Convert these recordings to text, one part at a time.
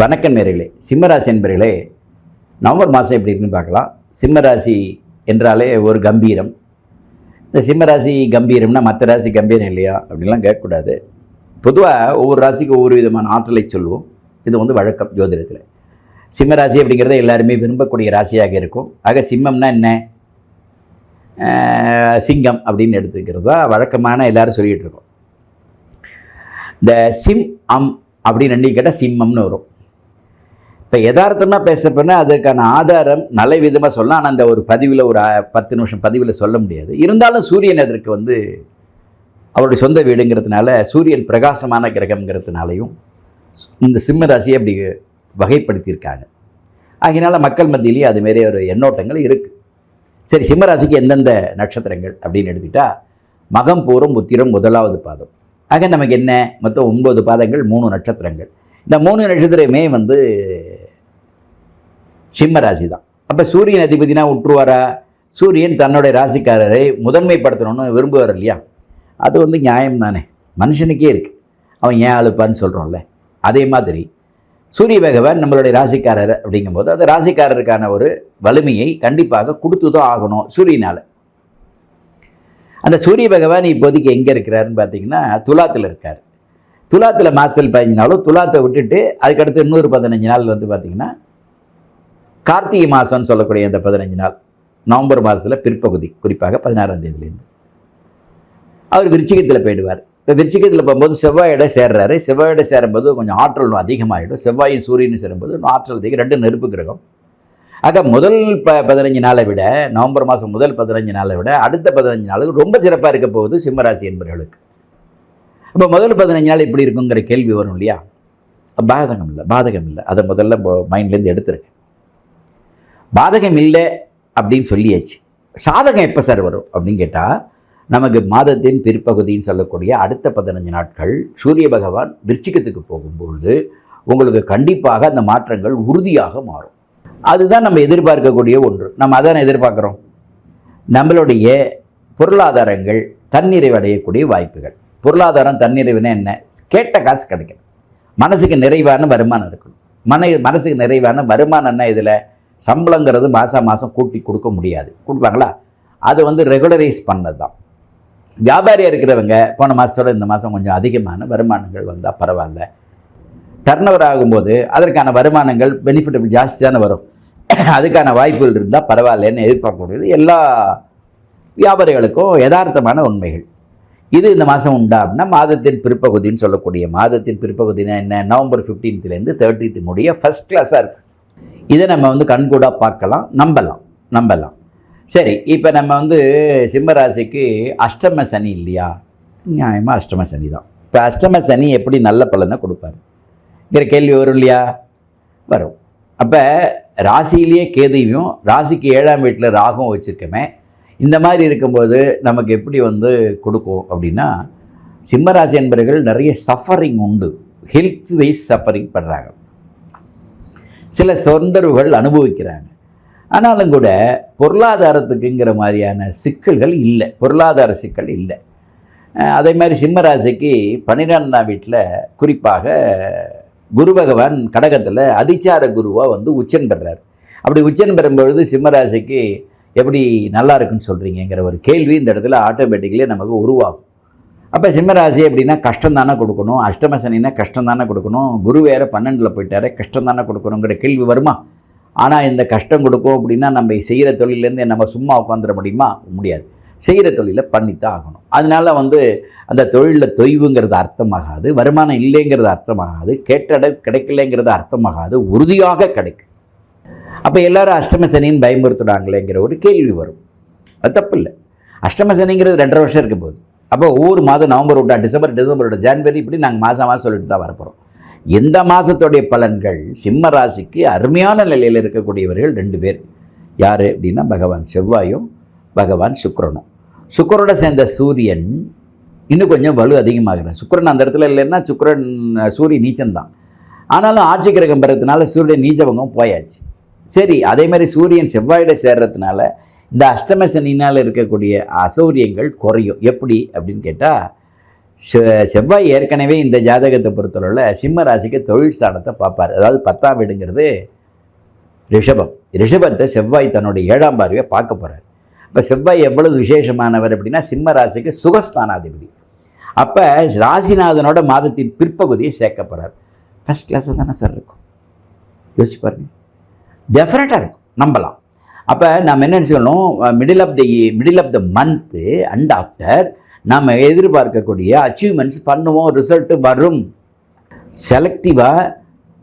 வணக்கம் நேர்களே சிம்மராசி என்பர்களே நவம்பர் மாதம் எப்படி இருக்குன்னு பார்க்கலாம். சிம்மராசி என்றாலே ஒரு கம்பீரம். இந்த சிம்மராசி கம்பீரம்னா மற்ற ராசி கம்பீரம் இல்லையா அப்படின்லாம் கேட்கக்கூடாது. பொதுவாக ஒவ்வொரு ராசிக்கு ஒவ்வொரு விதமான ஆற்றலை சொல்லுவோம். இது வந்து வழக்கம் ஜோதிடத்தில். சிம்மராசி அப்படிங்கிறத எல்லாருமே விரும்பக்கூடிய ராசியாக இருக்கும். ஆக சிம்மம்னா என்ன? சிங்கம் அப்படின்னு எடுத்துக்கிறது தான் வழக்கமான எல்லாரும் சொல்லிகிட்டு இருக்கோம். இந்த சிம் அம் அப்படின்னு ரெண்டையும் கேட்டால் சிம்மம்னு வரும். இப்போ யதார்த்தமாக பேச அதுக்கான ஆதாரம் நல்ல விதமாக சொல்லலாம். ஆனால் அந்த ஒரு பதிவில் ஒரு பத்து நிமிஷம் பதிவில் சொல்ல முடியாது. இருந்தாலும் சூரியன் அதற்கு வந்து அவருடைய சொந்த வீடுங்கிறதுனால சூரியன் பிரகாசமான கிரகம்ங்கிறதுனாலையும் இந்த சிம்ம ராசியை அப்படி வகைப்படுத்தியிருக்காங்க. ஆகினால மக்கள் மத்தியிலேயே அதுமாரி ஒரு எண்ணோட்டங்கள் இருக்குது சரி சிம்ம ராசிக்கு எந்தெந்த நட்சத்திரங்கள் அப்படின்னு எடுத்துக்கிட்டால் மகம் பூரம் உத்திரம் முதலாவது பாதம். ஆக நமக்கு என்ன? மொத்தம் ஒன்பது பாதங்கள் மூணு நட்சத்திரங்கள். இந்த மூணு நட்சத்திரமே வந்து சிம்ம ராசி தான். அப்போ சூரியன் அதிபதினா விட்டுருவாரா சூரியன் தன்னுடைய ராசிக்காரரை முதன்மைப்படுத்தணும்னு விரும்புவார் இல்லையா? அது வந்து நியாயம் தானே. மனுஷனுக்கே இருக்குது அவன் ஏன் அழுப்பான்னு சொல்கிறோம்ல அதே மாதிரி சூரிய பகவான் நம்மளுடைய ராசிக்காரர் அப்படிங்கும்போது அந்த ராசிக்காரருக்கான ஒரு வலிமையை கண்டிப்பாக கொடுத்து தான் ஆகணும் சூரியனால். அந்த சூரிய பகவான் இப்போதைக்கு எங்கே இருக்கிறாருன்னு பார்த்தீங்கன்னா துலாத்தில் இருக்கார். துலாத்தில் மாசல் பதினஞ்சு நாளும் துலாத்தை விட்டுட்டு அதுக்கடுத்து இன்னொரு பதினஞ்சு நாள் வந்து பார்த்திங்கன்னா கார்த்திகை மாதம்னு சொல்லக்கூடிய அந்த பதினஞ்சு நாள் நவம்பர் மாதத்தில் பிற்பகுதி குறிப்பாக பதினாறாம் தேதியிலேருந்து. அவர் விருச்சிகத்தில் போயிடுவார். இப்போ விருச்சிகத்தில் போகும்போது செவ்வாயோட சேர்றாரு. செவ்வாயோட சேரும்போது கொஞ்சம் ஆற்றல் அதிகமாகிடும் செவ்வாயும் சூரியனும் சேரும்போது ஆற்றல் அதிகம். ரெண்டு நெருப்பு கிரகம். ஆக முதல் ப பதினஞ்சு நாளை விட நவம்பர் மாதம் முதல் பதினஞ்சு நாளை விட அடுத்த பதினஞ்சு நாளுக்கு ரொம்ப சிறப்பாக இருக்க போகுது சிம்மராசி என்பவர்களுக்கு இப்போ முதல் பதினஞ்சு நாள் இப்படி இருக்குங்கிற கேள்வி வரும் இல்லையா? பாதகம் இல்லை பாதகம் இல்லை. அதை முதல்ல மைண்ட்லேருந்து எடுத்துருக்கேன் பாதகம் இல்லை அப்படின்னு சொல்லியாச்சு. சாதகம் எப்போ சார் வரும் அப்படின்னு கேட்டால் நமக்கு மாதத்தின் பிற்பகுதின்னு சொல்லக்கூடிய அடுத்த பதினஞ்சு நாட்கள் சூரிய பகவான் விருச்சிகத்துக்கு போகும்பொழுது உங்களுக்கு கண்டிப்பாக அந்த மாற்றங்கள் உறுதியாக மாறும். அதுதான் நம்ம எதிர்பார்க்கக்கூடிய ஒன்று. நம்ம அதான் எதிர்பார்க்குறோம்? நம்மளுடைய பொருளாதாரங்கள் தன்னிறைவு அடையக்கூடிய வாய்ப்புகள். பொருளாதாரம் தன்னிறைவுனா என்ன? கேட்ட காசு கிடைக்கும் மனசுக்கு நிறைவான வருமானம் இருக்கணும். மன மனசுக்கு நிறைவான வருமானம்னா இதில்? சம்பளங்கிறது மாதம் மாதம் கூட்டி கொடுக்க முடியாது. கொடுப்பாங்களா? அது வந்து ரெகுலரைஸ் பண்ணது தான் வியாபாரியாக இருக்கிறவங்க போன மாதத்தோட இந்த மாதம் கொஞ்சம் அதிகமான வருமானங்கள் வந்தால் பரவாயில்ல. டர்ன் ஓவர் ஆகும்போது அதற்கான வருமானங்கள் பெனிஃபிட் ஜாஸ்தி தானே வரும். அதுக்கான வாய்ப்புகள் இருந்தால் பரவாயில்லன்னு எதிர்பார்க்கக்கூடியது எல்லா வியாபாரிகளுக்கும் யதார்த்தமான உண்மைகள். இது இந்த மாதம் உண்டா அப்படின்னா மாதத்தின் பிற்பகுதின்னு சொல்லக்கூடிய மாதத்தின் பிற்பகுதினா என்ன? நவம்பர் ஃபிஃப்டீன்த்துலேருந்து தேர்ட்டீன்த் முடிய ஃபஸ்ட் கிளாஸாக இருக்குது இதை நம்ம வந்து கண்கூடாக பார்க்கலாம் நம்பலாம் நம்பலாம். சரி இப்போ நம்ம வந்து சிம்மராசிக்கு அஷ்டம சனி இல்லையா? நியாயமாக அஷ்டம சனி தான். இப்போ அஷ்டம சனி எப்படி நல்ல பலனை கொடுப்பாருங்கிற கேள்வி வரும் இல்லையா? வரும். அப்போ ராசியிலேயே கேதையும் ராசிக்கு ஏழாம் வீட்டில் ராகும் வச்சுருக்கமே. இந்த மாதிரி இருக்கும்போது நமக்கு எப்படி வந்து கொடுக்கும் அப்படின்னா சிம்மராசி என்பவர்கள் நிறைய சஃபரிங் உண்டு. ஹெல்த் வைஸ் சஃபரிங் பண்ணுறாங்க சில தொந்தரவுகள் அனுபவிக்கிறாங்க. ஆனாலும் கூட பொருளாதாரத்துக்குங்கிற மாதிரியான சிக்கல்கள் இல்லை. பொருளாதார சிக்கல் இல்லை. அதே மாதிரி சிம்மராசிக்கு பன்னிரெண்டாம் வீட்டில் குறிப்பாக குரு பகவான் கடகத்தில் அதிச்சார குருவாக வந்து உச்சன் பெறார். அப்படி உச்சன் பெறும்பொழுது சிம்மராசிக்கு எப்படி நல்லா இருக்குன்னு சொல்கிறீங்கிற ஒரு கேள்வி இந்த இடத்துல ஆட்டோமேட்டிக்கலி நமக்கு உருவாகும். அப்போ சிம்மராசி அப்படின்னா கஷ்டம் தானே கொடுக்கணும். அஷ்டமசனினா கஷ்டம் தானே கொடுக்கணும். குரு வேறு பன்னெண்டில் போயிட்டாரு கஷ்டம் தானே கொடுக்கணுங்கிற கேள்வி வருமா? ஆனால் இந்த கஷ்டம் கொடுக்கும் அப்படின்னா நம்ம செய்கிற தொழிலேருந்து நம்ம சும்மா உட்காந்துட முடியுமா? முடியாது. செய்கிற தொழிலை பண்ணித்தான் ஆகணும். அதனால வந்து அந்த தொழிலில் தொய்வுங்கிறது அர்த்தமாகாது வருமானம் இல்லைங்கிறது அர்த்தமாகாது கேட்டட கிடைக்கலைங்கிறது அர்த்தமாகாது உறுதியாக கிடைக்கும். அப்போ எல்லாரும் அஷ்டம சனின்னு பயமுறுத்துறாங்களேங்கிற ஒரு கேள்வி வரும். அது தப்பு இல்லை அஷ்டம சனிங்கிறது ரெண்டரை வருஷம் இருக்க போகுது அப்போ ஒவ்வொரு மாதம் நவம்பர் விட்டா டிசம்பர் டிசம்பரோட ஜனவரி இப்படி நாங்கள் மாதம் மாதம் சொல்லிட்டு தான் வரப்போகிறோம் எந்த மாதத்துடைய பலன்கள் சிம்ம ராசிக்கு அருமையான நிலையில் இருக்கக்கூடியவர்கள் ரெண்டு பேர். யார் அப்படின்னா பகவான் செவ்வாயும் பகவான் சுக்கரனும். சுக்கரோட சேர்ந்த சூரியன் இன்னும் கொஞ்சம் வலு அதிகமாகிறார். சுக்கரன் அந்த இடத்துல இல்லைன்னா சுக்கரன் சூரிய நீச்சம்தான் ஆனாலும் ஆட்சி கிரகம் பெறதுனால சூரியன் நீச்சபங்கம் போயாச்சு. சரி அதே மாதிரி சூரியன் செவ்வாயோட சேர்றதுனால இந்த அஷ்டம சனினால் இருக்கக்கூடிய அசௌரியங்கள் குறையும். எப்படி? அப்படின்னு கேட்டால் செ- செவ்வாய் ஏற்கனவே இந்த ஜாதகத்தை பொறுத்தளவில் சிம்ம ராசிக்கு தொழில் ஸ்தானத்தை பார்ப்பார். அதாவது பத்தாம் வீடுங்கிறது ரிஷபம். ரிஷபத்தை செவ்வாய் தன்னுடைய ஏழாம் பார்வையை பார்க்க போகிறார் இப்போ செவ்வாய் எவ்வளவு விசேஷமானவர் அப்படின்னா சிம்ம ராசிக்கு சுகஸ்தானாதிபதி. அப்போ ராசிநாதனோட மாதத்தின் பிற்பகுதியை சேர்க்க போகிறார் ஃபஸ்ட் கிளாஸில் தானே சார் இருக்கும். யோசிச்சு பாருங்க. டெஃபினட்டாக இருக்கும். நம்பலாம். அப்போ நம்ம என்ன சொல்லணும் middle of the middle of the month and after நம்ம எதிர்பார்க்கக்கூடிய அச்சீவ்மெண்ட்ஸ் பண்ணுவோம் ரிசல்ட்டு வரும். செலக்டிவாக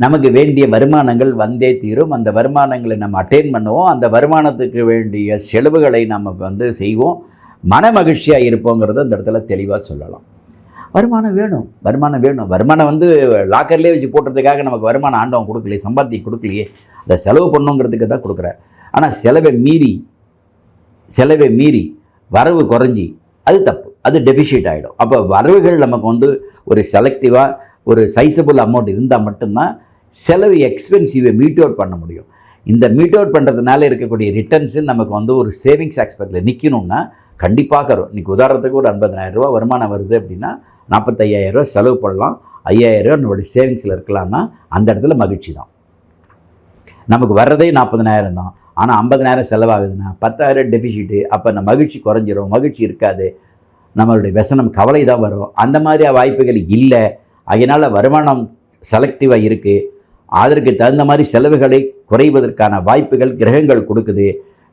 நமக்கு வேண்டிய வருமானங்கள் வந்தே தீரும். அந்த வருமானங்களை நம்ம அட்டைன் பண்ணுவோம். அந்த வருமானத்துக்கு வேண்டிய செலவுகளை நம்ம வந்து செய்வோம். மன மகிழ்ச்சியாக இருப்போங்கிறத அந்த இடத்துல தெளிவாக சொல்லலாம். வருமானம் வேணும் வருமானம் வேணும். வருமானம் வந்து லாக்கர்லேயே வச்சு போட்டுறதுக்காக நமக்கு வருமானம் ஆண்டவன் கொடுக்கலையே சம்பாத்தி கொடுக்கலையே. அதை செலவு பண்ணுங்கிறதுக்கு தான் கொடுக்குறேன் ஆனால் செலவை மீறி செலவை மீறி வரவு குறைஞ்சி அது தப்பு. அது டெபிஷிட் ஆகிடும் அப்போ வரவுகள் நமக்கு வந்து ஒரு செலக்டிவாக ஒரு சைஸபிள் அமௌண்ட் இருந்தால் மட்டும்தான் செலவு எக்ஸ்பென்சிவை மீட் அவுட் பண்ண முடியும். இந்த மீட் அவுட் பண்ணுறதுனால இருக்கக்கூடிய ரிட்டர்ன்ஸு நமக்கு வந்து ஒரு சேவிங்ஸ் ஆஸ்பெக்டில் நிற்கணும்னா கண்டிப்பாக வரும். இன்றைக்கி உதாரணத்துக்கு ஒரு 50000 வருமானம் வருது அப்படின்னா நாற்பத்தையாயிரம் செலவு பண்ணலாம். ஐயாயிரரூவா நம்மளுடைய சேவிங்ஸில் இருக்கலாம்னா அந்த இடத்துல மகிழ்ச்சி தான். நமக்கு வர்றதே நாற்பதனாயிரம் தான். ஆனால் ஐம்பதனாயிரம் செலவாகுதுன்னா பத்தாயிரம் டெபிசிட்டு அப்போ நம்ம மகிழ்ச்சி குறைஞ்சிரும் மகிழ்ச்சி இருக்காது. நம்மளுடைய व्यசனம் கவலை தான் வரும். அந்த மாதிரி வாய்ப்புகள் இல்லை. அதனால் வருமானம் செலக்டிவாக இருக்குது அதற்கு தகுந்த மாதிரி செலவுகளை குறைவதற்கான வாய்ப்புகள் கிரகங்கள் கொடுக்குது.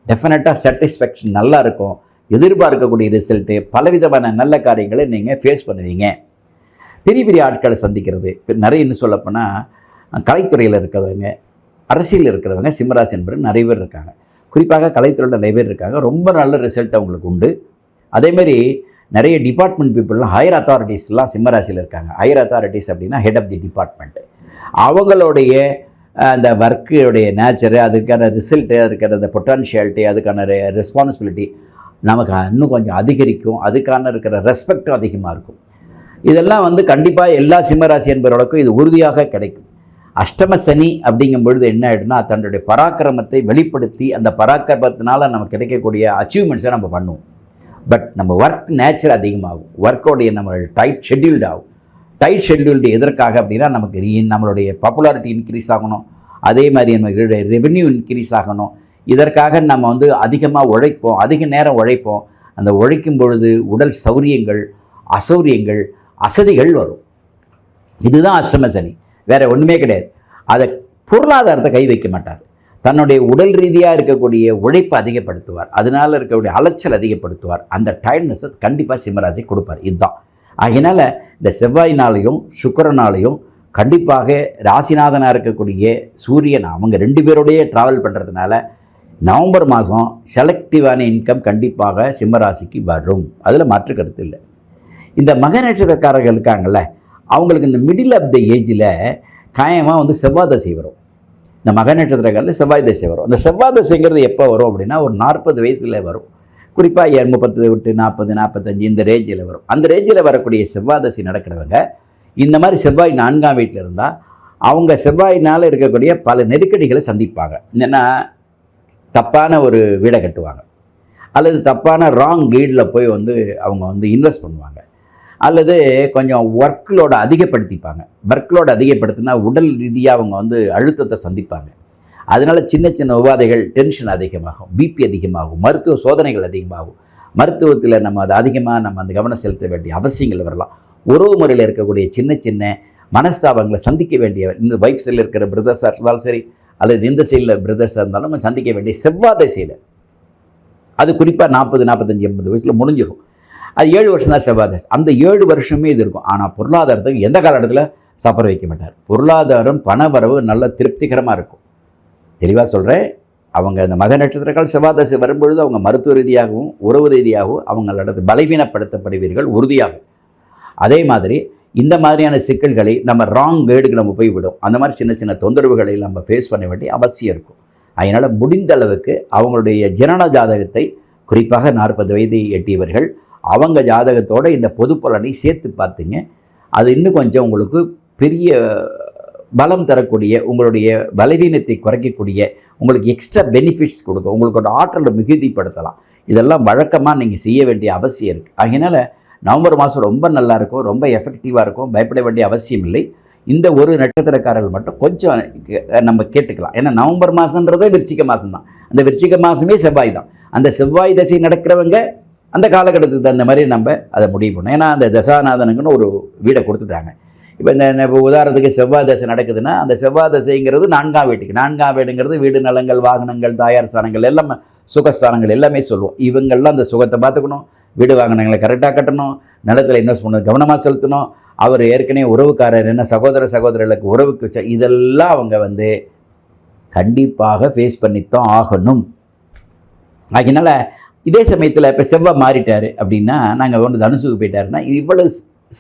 டெஃபினட்டாக சாட்டிஸ்ஃபேக்ஷன் நல்லா இருக்கும். எதிர்பார்க்கக்கூடிய ரிசல்ட்டு பலவிதமான நல்ல காரியங்களை நீங்கள் ஃபேஸ் பண்ணுவீங்க. பெரிய பெரிய ஆட்களை சந்திக்கிறது. நிறைய இன்னும் சொல்லப்போனால் கலைத்துறையில் இருக்கிறவங்க அரசியல் இருக்கிறவங்க சிம்மராசி என்பது நிறைய பேர் இருக்காங்க. குறிப்பாக கலைத்துறையில் நிறைய பேர் இருக்காங்க. ரொம்ப நல்ல ரிசல்ட் அவங்களுக்கு உண்டு. அதேமாரி நிறைய டிபார்ட்மெண்ட் பீப்புளெலாம் ஹையர் அத்தாரிட்டிஸ்லாம் சிம்மராசியில் இருக்காங்க. ஹையர் அத்தாரிட்டிஸ் அப்படின்னா ஹெட் ஆஃப் தி டிபார்ட்மெண்ட் அவங்களுடைய அந்த ஒர்க்குடைய நேச்சரு அதுக்கான ரிசல்ட்டு அதுக்கான அந்த பொட்டான்ஷியாலிட்டி அதுக்கான ரெஸ்பான்சிபிலிட்டி நமக்கு இன்னும் கொஞ்சம் அதிகரிக்கும். அதுக்கான இருக்கிற ரெஸ்பெக்டும் அதிகமாக இருக்கும். இதெல்லாம் வந்து கண்டிப்பாக எல்லா சிம்மராசி என்பவர்களுக்கும் இது உறுதியாக கிடைக்கும். அஷ்டம சனி அப்படிங்கும் பொழுது என்ன ஆகிடும்னா தன்னுடைய பராக்கிரமத்தை வெளிப்படுத்தி அந்த பராக்கிரமத்தினால நமக்கு கிடைக்கக்கூடிய அச்சீவ்மெண்ட்ஸை நம்ம பண்ணுவோம். பட் நம்ம ஒர்க் நேச்சர் அதிகமாகும். ஒர்க்கோடைய நம்ம டைட் ஷெட்யூல்டு ஆகும். டைட் ஷெட்யூல்டு எதற்காக அப்படின்னா நமக்கு நம்மளுடைய பாப்புலாரிட்டி இன்க்ரீஸ் ஆகணும். அதே மாதிரி நம்மளுடைய ரெவென்யூ இன்க்ரீஸ் ஆகணும். இதற்காக நம்ம வந்து அதிகமாக உழைப்போம். அதிக நேரம் உழைப்போம். அந்த உழைக்கும் பொழுது உடல் சௌரியங்கள் அசௌரியங்கள் அசதிகள் வரும். இதுதான் அஷ்டம சனி. வேறு ஒன்றுமே கிடையாது. அதை பொருளாதாரத்தை கை வைக்க மாட்டார். தன்னுடைய உடல் ரீதியாக இருக்கக்கூடிய உழைப்பை அதிகப்படுத்துவார். அதனால் இருக்கக்கூடிய அலைச்சல் அதிகப்படுத்துவார். அந்த டயர்ட்னஸை கண்டிப்பாக சிம்மராசி கொடுப்பார். இதுதான். அதனால இந்த செவ்வாயினாலையும் சுக்கரனாலையும் கண்டிப்பாக ராசிநாதனாக இருக்கக்கூடிய சூரியன் அவங்க ரெண்டு பேரோடையே ட்ராவல் பண்ணுறதுனால நவம்பர் மாதம் செலக்டிவான இன்கம் கண்டிப்பாக சிம்மராசிக்கு வரும். அதில் மாற்று கருத்து இல்லை. இந்த மக நட்சத்திரக்காரர்கள் இருக்காங்கள்ல அவங்களுக்கு இந்த மிடில் ஆஃப் த ஏஜில் காயமாக வந்து செவ்வாய் தசை வரும். இந்த மக நட்சத்திரக்காரில் செவ்வாய் தசை வரும். அந்த செவ்வாய் தசைங்கிறது எப்போ வரும் அப்படின்னா ஒரு நாற்பது வயசில் வரும். குறிப்பாக முப்பத்து விட்டு நாற்பது நாற்பத்தஞ்சு இந்த ரேஞ்சில் வரும். அந்த ரேஞ்சில் வரக்கூடிய செவ்வாய் தசை நடக்கிறவங்க இந்த மாதிரி செவ்வாய் நான்காம் வீட்டில் இருந்தால் அவங்க செவ்வாயினால் இருக்கக்கூடிய பல நெருக்கடிகளை சந்திப்பாங்க. என்னென்னா தப்பான ஒரு வீடை கட்டுவாங்க. அல்லது தப்பான ராங் கீடில் போய் வந்து அவங்க வந்து இன்வெஸ்ட் பண்ணுவாங்க. அல்லது கொஞ்சம் ஒர்க்லோட அதிகப்படுத்திப்பாங்க. ஒர்க்லோட அதிகப்படுத்தினா உடல் ரீதியாக அவங்க வந்து அழுத்தத்தை சந்திப்பாங்க. அதனால சின்ன சின்ன உபாதைகள் டென்ஷன் அதிகமாகும் பிபி அதிகமாகும் மருத்துவ சோதனைகள் அதிகமாகும். மருத்துவத்தில் நம்ம அது அதிகமாக நம்ம அந்த கவனம் செலுத்த வேண்டிய அவசியங்கள் வரலாம். உறவு முறையில் இருக்கக்கூடிய சின்ன சின்ன மனஸ்தாபங்களை சந்திக்க வேண்டிய இந்த வைஃப் சைடில் இருக்கிற பிரதர்ஸாக இருந்தாலும் சரி அல்லது இந்த சைடில் பிரதர்ஸாக இருந்தாலும் நம்ம சந்திக்க வேண்டிய செவ்வாய் திசையில். அது குறிப்பாக நாற்பது நாற்பத்தஞ்சு எண்பது வயசில் முடிஞ்சிடும். அது ஏழு வருஷம் தான் செவ்வாய் அந்த ஏழு வருஷமே இது இருக்கும். ஆனால் பொருளாதாரத்துக்கு எந்த காலகட்டத்தில் சஃபர் வைக்க மாட்டார். பொருளாதாரம் பணவரவு நல்ல திருப்திகரமாக இருக்கும். தெளிவாக சொல்கிறேன் அவங்க அந்த மக நட்சத்திரக்கால் செவ்வாய் வரும்பொழுது அவங்க மருத்துவ ரீதியாகவும் உறவு ரீதியாகவும் அவங்களோட பலவீனப்படுத்தப்படுவீர்கள் உறுதியாக அதே மாதிரி இந்த மாதிரியான சிக்கல்களை நம்ம ராங் கேடுக்கு நம்ம போய் விடும். அந்த மாதிரி சின்ன சின்ன தொந்தரவுகளை நம்ம ஃபேஸ் பண்ண வேண்டிய அவசியம் இருக்கும். அதனால் முடிந்த அளவுக்கு அவங்களுடைய ஜனன ஜாதகத்தை குறிப்பாக நாற்பது வயது எட்டியவர்கள் அவங்க ஜாதகத்தோட இந்த பொது பலனை சேர்த்து பார்த்தீங்க. அது இன்னும் கொஞ்சம் உங்களுக்கு பெரிய பலம் தரக்கூடிய உங்களுடைய பலவீனத்தை குறைக்கக்கூடிய உங்களுக்கு எக்ஸ்ட்ரா பெனிஃபிட்ஸ் கொடுக்கும். உங்களுக்கோட ஆற்றலை மிகுதிப்படுத்தலாம். இதெல்லாம் வழக்கமாக நீங்கள் செய்ய வேண்டிய அவசியம் இருக்குது அதனால் நவம்பர் மாதம் ரொம்ப நல்லா இருக்கும் ரொம்ப எஃபெக்டிவாக இருக்கும் பயப்பட வேண்டிய அவசியம் இல்லை. இந்த ஒரு நட்சத்திரக்காரர்கள் மட்டும் கொஞ்சம் நம்ம கேட்டுக்கலாம். ஏன்னா நவம்பர் மாதன்றதே விருச்சிக மாதம் தான் அந்த விருச்சிக மாதமே செவ்வாய் தான். அந்த செவ்வாய் தசை நடக்கிறவங்க அந்த காலகட்டத்துக்கு தகுந்த மாதிரி நம்ம அதை முடிவு பண்ணணும். ஏன்னா அந்த தசாநாதனுக்குன்னு ஒரு வீடை கொடுத்துட்டாங்க. இப்போ இந்த இப்போ உதாரணத்துக்கு செவ்வாய் தசை நடக்குதுன்னா அந்த செவ்வாய் தசைங்கிறது நான்காம் வீட்டுக்கு. நான்காம் வீடுங்கிறது வீடு நலங்கள் வாகனங்கள் தாயார் ஸ்தானங்கள் எல்லாம் சுகஸ்தானங்கள் எல்லாமே சொல்லுவோம். இவங்கெல்லாம் அந்த சுகத்தை பார்த்துக்கணும். வீடு வாகனங்களை கரெக்டாக கட்டணும். நிலத்தில் இன்வெஸ்ட் பண்ண கவனமாக செலுத்தணும். அவர் ஏற்கனவே உறவுக்காரர் என்ன சகோதர சகோதரர்களுக்கு உறவுக்கு வச்ச இதெல்லாம் அவங்க வந்து கண்டிப்பாக ஃபேஸ் பண்ணித்தான் ஆகணும். அதனால் இதே சமயத்தில் இப்போ செவ்வாய் மாறிட்டார் அப்படின்னா நாங்கள் வந்து தனுசுக்கு போயிட்டாருன்னா இவ்வளவு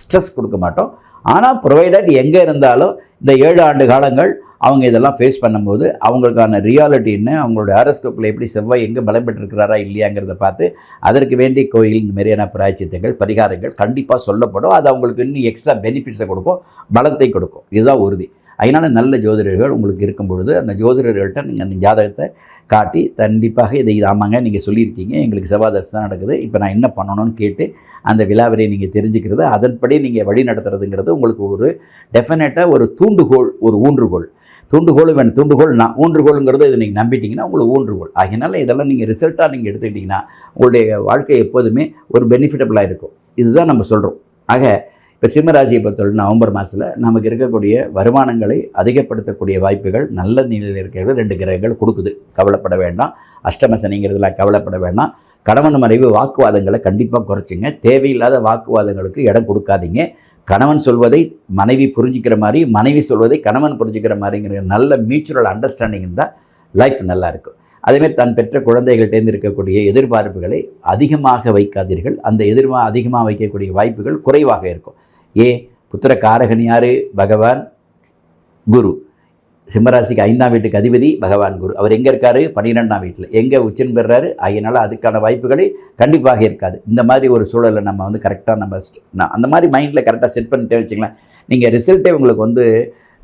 ஸ்ட்ரெஸ் கொடுக்க மாட்டோம். ஆனால் ப்ரொவைடட் எங்கே இருந்தாலும் இந்த ஏழு ஆண்டு காலங்கள் அவங்க இதெல்லாம் ஃபேஸ் பண்ணும்போது அவங்களுக்கான ரியாலிட்டி என்ன அவங்களோட ஹாரஸ்கோப்பில் எப்படி செவ்வாய் எங்கே பலம் பெற்றிருக்கிறாரா இல்லையாங்கிறத பார்த்து அதற்கு வேண்டிய கோயில் இந்த மாதிரியான பிராய்ச்சித்தங்கள் பரிகாரங்கள் கண்டிப்பாக சொல்லப்படும். அது அவங்களுக்கு இன்னும் எக்ஸ்ட்ரா பெனிஃபிட்ஸை கொடுக்கும் பலத்தை கொடுக்கும். இதுதான் உறுதி. அதனால் நல்ல ஜோதிடர்கள் உங்களுக்கு இருக்கும் பொழுது அந்த ஜோதிடர்கள்ட்ட நீங்கள் அந்த ஜாதகத்தை காட்டி கண்டிப்பாக இதை ஆமாங்க நீங்கள் சொல்லியிருக்கீங்க எங்களுக்கு செவ்வாதசை தான் நடக்குது. இப்போ நான் என்ன பண்ணணும்னு கேட்டு அந்த விழாவினை நீங்கள் தெரிஞ்சுக்கிறது அதன்படி நீங்கள் வழி நடத்துறதுங்கிறது உங்களுக்கு ஒரு டெஃபினட்டாக ஒரு தூண்டுகோள் ஒரு ஊன்றுகோள். தூண்டுகோள் வேணும் தூண்டுகோல் நான் ஊன்றுகோலுங்கிறது இதை நீங்கள் நம்பிட்டீங்கன்னா உங்களுக்கு ஊன்றுகோல் ஆகினால இதெல்லாம் நீங்கள் ரிசல்ட்டாக நீங்கள் எடுத்துக்கிட்டிங்கன்னா உங்களுடைய வாழ்க்கை எப்போதுமே ஒரு பெனிஃபிட்டபுளாக இருக்கும். இதுதான் நம்ம சொல்கிறோம் ஆக இப்போ சிம்மராசியை பொறுத்தவரை நவம்பர் மாதத்தில் நமக்கு இருக்கக்கூடிய வருமானங்களை அதிகப்படுத்தக்கூடிய வாய்ப்புகள் நல்ல நிலையில் இருக்கிறது. ரெண்டு கிரகங்கள் கொடுக்குது. கவலைப்பட வேண்டாம். அஷ்டம சனிங்கிறதுலாம் கவலைப்பட வேண்டாம். கணவன் மனைவி வாக்குவாதங்களை கண்டிப்பாக குறைச்சிங்க. தேவையில்லாத வாக்குவாதங்களுக்கு இடம் கொடுக்காதீங்க. கணவன் சொல்வதை மனைவி புரிஞ்சுக்கிற மாதிரி மனைவி சொல்வதை கணவன் புரிஞ்சுக்கிற மாதிரிங்கிற நல்ல மியூச்சுவல் அண்டர்ஸ்டாண்டிங் இருந்தால் லைஃப் நல்லாயிருக்கும் அதேமாதிரி தான் பெற்ற குழந்தைகள்கிட்டேருந்து இருக்கக்கூடிய எதிர்பார்ப்புகளை அதிகமாக வைக்காதீர்கள். அந்த எதிர்மா அதிகமாக வைக்கக்கூடிய வாய்ப்புகள் குறைவாக இருக்கும். ஏ புத்திர காரகன் பகவான் குரு. சிம்மராசிக்கு ஐந்தாம் வீட்டுக்கு அதிபதி பகவான் குரு. அவர் எங்கே இருக்காரு? பன்னிரெண்டாம் வீட்டில். எங்கே உச்சன் பெறாரு அதனால் அதுக்கான வாய்ப்புகளை கண்டிப்பாக இருக்காது. இந்த மாதிரி ஒரு சூழலை நம்ம வந்து கரெக்டாக நம்ம நான் அந்த மாதிரி மைண்டில் கரெக்டாக செட் பண்ணிட்டே வச்சுங்களேன் நீங்கள் ரிசல்ட்டே உங்களுக்கு வந்து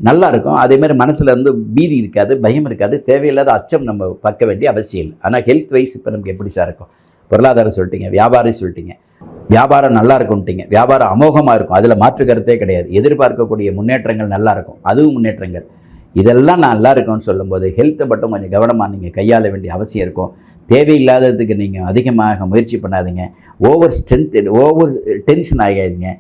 நல்லா இருக்கும். அதேமாதிரி மனசில் வந்து பீதி இருக்காது பயம் இருக்காது. தேவையில்லாத அச்சம் நம்ம பார்க்க வேண்டிய அவசியம் இல்லை. ஆனால் ஹெல்த் வைஸ் இப்போ நமக்கு எப்படி சார் இருக்கும்? பொருளாதாரம் சொல்லிட்டீங்க வியாபாரம் சொல்லிட்டீங்க. வியாபாரம் நல்லா இருக்கும்ட்டீங்க. வியாபாரம் அமோகமாக இருக்கும். அதில் மாற்று கருத்தே கிடையாது. எதிர்பார்க்கக்கூடிய முன்னேற்றங்கள் நல்லா இருக்கும். அதுவும் முன்னேற்றங்கள். இதெல்லாம் நல்லா இருக்கும்னு சொல்லும்போது ஹெல்த்தை மட்டும் கொஞ்சம் கவனமாக நீங்கள் கையாள வேண்டிய அவசியம் இருக்கும். தேவையில்லாததுக்கு நீங்கள் அதிகமாக முயற்சி பண்ணாதீங்க. ஓவர் ஸ்ட்ரென்த் ஓவர் டென்ஷன் ஆகாதீங்க.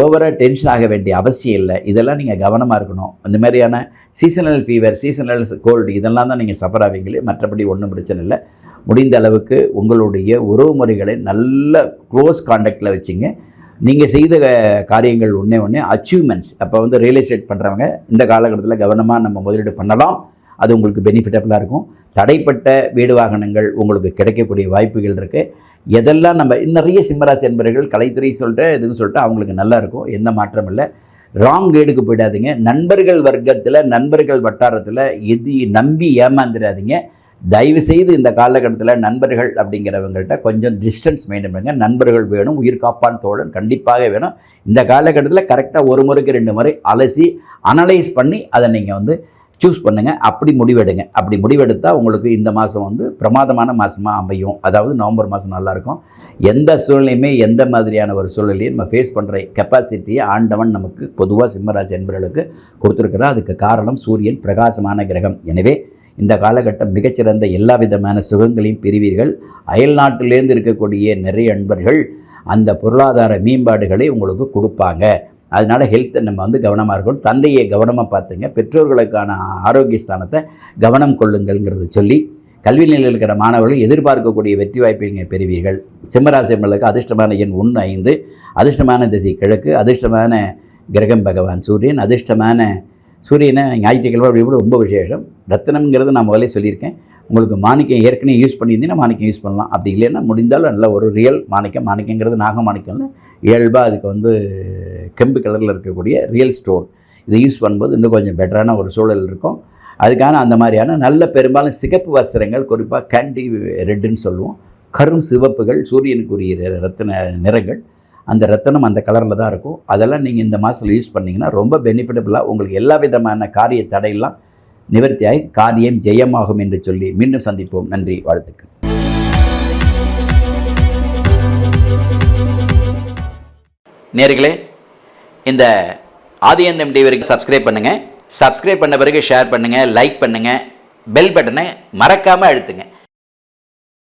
ஓவராக டென்ஷன் ஆக வேண்டிய அவசியம் இல்லை. இதெல்லாம் நீங்கள் கவனமாக இருக்கணும். அந்த மாதிரியான சீசனல் ஃபீவர் சீசனல் கோல்டு இதெல்லாம் தான் நீங்கள் சஃபர் ஆவீங்களே. மற்றபடி ஒன்றும் பிரச்சனை இல்லை. முடிந்த அளவுக்கு உங்களுடைய உறவு முறைகளை நல்ல க்ளோஸ் காண்டாக்டில் வச்சுங்க. நீங்கள் செய்த காரியங்கள் ஒன்றே ஒன்று அச்சீவ்மெண்ட்ஸ் அப்போ வந்து ரியல் எஸ்டேட் பண்ணுறவங்க இந்த காலகட்டத்தில் கவனமாக நம்ம முதலீடு பண்ணலாம். அது உங்களுக்கு பெனிஃபிட்டபுளாக இருக்கும். தடைப்பட்ட வீடு வாகனங்கள் உங்களுக்கு கிடைக்கக்கூடிய வாய்ப்புகள் இருக்குது எதெல்லாம் நம்ம நிறைய சிம்மராசி என்பவர்கள் கலைத்துறை சொல்லிட்டு இதுன்னு சொல்லிட்டு அவங்களுக்கு நல்லா இருக்கும். எந்த மாற்றம் இல்லை. ராங் கேடுக்கு போயிடாதீங்க. நண்பர்கள் வர்க்கத்தில் நண்பர்கள் வட்டாரத்தில் எது நம்பி ஏமாந்துடாதீங்க. தயவு செய்து இந்த காலகட்டத்தில் நண்பர்கள் அப்படிங்கிறவங்கள்ட்ட கொஞ்சம் டிஸ்டன்ஸ் மெயின்டைன் பண்ணுங்க. நண்பர்கள் வேணும் உயிர் காப்பான் தோழன் கண்டிப்பாக வேணும். இந்த காலகட்டத்தில் கரெக்டாக ஒரு முறைக்கு ரெண்டு முறை அலசி அனலைஸ் பண்ணி அதை நீங்கள் வந்து சூஸ் பண்ணுங்கள் அப்படி முடிவெடுங்க. அப்படி முடிவெடுத்தால் உங்களுக்கு இந்த மாதம் வந்து பிரமாதமான மாதமாக அமையும். அதாவது நவம்பர் மாதம் நல்லாயிருக்கும். எந்த சூழ்நிலையுமே எந்த மாதிரியான ஒரு சூழ்நிலையும் நம்ம ஃபேஸ் பண்ணுற கெப்பாசிட்டியை ஆண்டவன் நமக்கு பொதுவாக சிம்மராசி என்பவர்களுக்கு கொடுத்துருக்கிறார். அதுக்கு காரணம் சூரியன் பிரகாசமான கிரகம். எனவே இந்த காலகட்டம் மிகச்சிறந்த எல்லா விதமான சுகங்களையும் பெறுவீர்கள். அயல் நாட்டிலேருந்து இருக்கக்கூடிய நிறைய நண்பர்கள் அந்த பொருளாதார மேம்பாடுகளை உங்களுக்கு கொடுப்பாங்க. அதனால் ஹெல்த்தை நம்ம வந்து கவனமாக இருக்கணும். தந்தையை கவனமாக பார்த்துங்க. பெற்றோர்களுக்கான ஆரோக்கிய ஸ்தானத்தை கவனம் கொள்ளுங்கள்ங்கிறத சொல்லி கல்வி நிலையில் இருக்கிற மாணவர்கள் எதிர்பார்க்கக்கூடிய வெற்றி வாய்ப்பை நீங்கள் பெறுவீர்கள். சிம்மராசிமர்களுக்கு அதிர்ஷ்டமான எண் ஒன்று ஐந்து. அதிர்ஷ்டமான திசை கிழக்கு அதிர்ஷ்டமான கிரகம் பகவான் சூரியன் அதிர்ஷ்டமான சூரியனை ஞாயிற்றுக்கிழமை அப்படி ரொம்ப விசேஷம். ரத்தனம்ங்கிறது நான் முதல்ல சொல்லியிருக்கேன். உங்களுக்கு மாணிக்கம் ஏற்கனவே யூஸ் பண்ணியிருந்தீங்கன்னா மாணிக்கம் யூஸ் பண்ணலாம். அப்படி இல்லைன்னா முடிந்தாலும் நல்ல ஒரு ரியல் மாணிக்கம். மாணிக்கங்கிறது நாக மாணிக்கம்னு இயல்பாக அதுக்கு வந்து கெம்பு கலரில் இருக்கக்கூடிய ரியல் ஸ்டோன் இதை யூஸ் பண்ணும்போது இன்னும் கொஞ்சம் பெட்டரான ஒரு சூழல் இருக்கும். அதுக்கான அந்த மாதிரியான நல்ல பெரும்பாலும் சிகப்பு வஸ்திரங்கள் குறிப்பாக கேண்டி ரெட்டுன்னு சொல்லுவோம். கரும் சிவப்புகள் சூரியனுக்குரிய ரத்தின நிறங்கள். அந்த ரத்தனம் அந்த கலரில் தான் இருக்கும். அதெல்லாம் நீங்கள் இந்த மாதத்தில் யூஸ் பண்ணிங்கன்னா ரொம்ப பெனிஃபிட்டபுளாக உங்களுக்கு எல்லா விதமான காரிய தடையெல்லாம் நிவர்த்தியாகி காரியம் ஜெயமாகும் என்று சொல்லி மீண்டும் சந்திப்போம். நன்றி வாழ்த்துக்கள். நேர்களே இந்த ஆதியந்தம் டிவிக்கு சப்ஸ்கிரைப் பண்ணுங்கள் சப்ஸ்கிரைப் பண்ண பிறகு ஷேர் பண்ணுங்கள் லைக் பண்ணுங்கள் பெல் பட்டனை மறக்காமல் அழுத்துங்க.